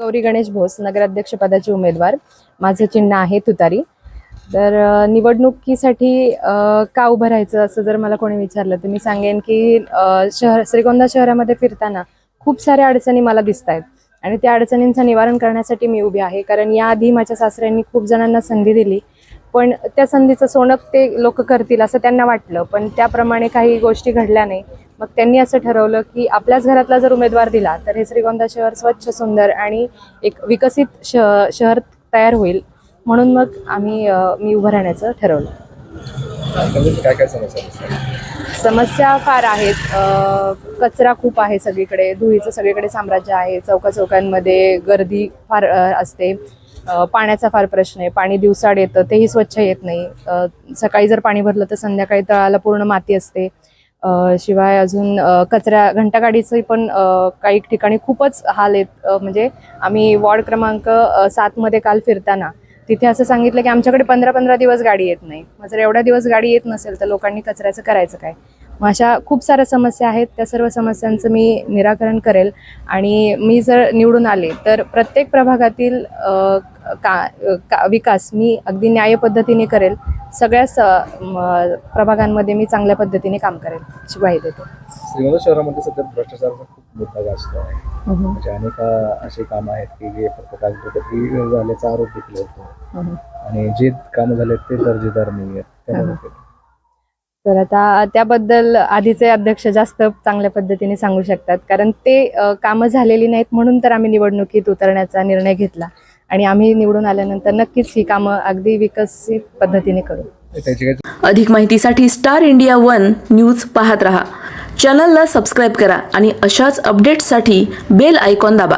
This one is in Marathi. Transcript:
गौरी गणेश भोस नगराध्यक्षपदाचे उमेदवार. माझं चिन्ह आहे तुतारी. तर निवडणुकीसाठी का उभं राहायचं असं जर मला कोणी विचारलं तर मी सांगेन की शहर श्रीगोंदा शहरामध्ये फिरताना खूप साऱ्या अडचणी मला दिसत आहेत आणि त्या अडचणींचं निवारण करण्यासाठी मी उभी आहे. कारण याआधी माझ्या सासऱ्यांनी खूप जणांना संधी दिली. पण त्या संधीचं सोनक ते लोक करतील असं त्यांना वाटलं. पण त्याप्रमाणे काही गोष्टी घडल्या नाही. मग त्यांनी असं ठरवलं की आपल्याच घरातला जर उमेदवार दिला तर हे श्रीगोंदा शहर स्वच्छ सुंदर आणि एक विकसित श शहर तयार होईल. म्हणून मग आम्ही मी उभं राहण्याचं ठरवलं. काय काय समस्या समस्या फार आहेत. कचरा खूप आहे सगळीकडे. धुळीचं सगळीकडे साम्राज्य आहे. चौका चौकांमध्ये गर्दी फार असते. पाण्याचा फार प्रश्न आहे. पाणी दिवसाड येतं तेही स्वच्छ येत नाही. सकाळी जर पाणी भरलं तर संध्याकाळी तळाला पूर्ण माती असते. शिवाय अजून कचऱ्या कचरा घंटागाडीचे पण काही ठिकाणी खूपच हाल आहेत. म्हणजे आम्ही वॉर्ड क्रमांक सातमध्ये काल फिरताना तिथे असं सांगितलं की आमच्याकडे पंधरा पंधरा दिवस गाडी येत नाही. मग जर एवढा दिवस गाडी येत नसेल तर लोकांनी कचऱ्याचं करायचं काय? अशा खूप साऱ्या समस्या आहेत. त्या सर्व समस्यांचं मी निराकरण करेल. आणि मी जर निवडून आले तर प्रत्येक प्रभागातील का, का विकास मी अगदी न्याय पद्धतीने करेल. सगळ्या स म, प्रभागांमध्ये मी चांगल्या पद्धतीने काम करेल. अशी ग्वाही देते शहरामध्ये सध्या भ्रष्टाचाराचा खूप मोठा गाजतो आहे. म्हणजे अनेक अ, अशी कामं आहेत की जे फक्त कागदपत्री झाल्याचा आरोप देखील होतो. आणि जे कामं झाले ते दर्जेदार नाही आहेत तर आता त्याबद्दल आधीचे अध्यक्ष जास्त चांगल्या पद्धतीने सांगू शकतात. कारण ते कामं झालेली नाहीत म्हणून तर आम्ही निवडणुकीत उतरण्याचा निर्णय घेतला. आणि आम्ही निवडून आल्यानंतर नक्कीच ही कामं अगदी विकसित पद्धतीने करू. अधिक माहितीसाठी स्टार इंडिया वन न्यूज पाहत रहा. चॅनलला सबस्क्राईब करा आणि अशाच अपडेट्ससाठी बेल आयकॉन दाबा.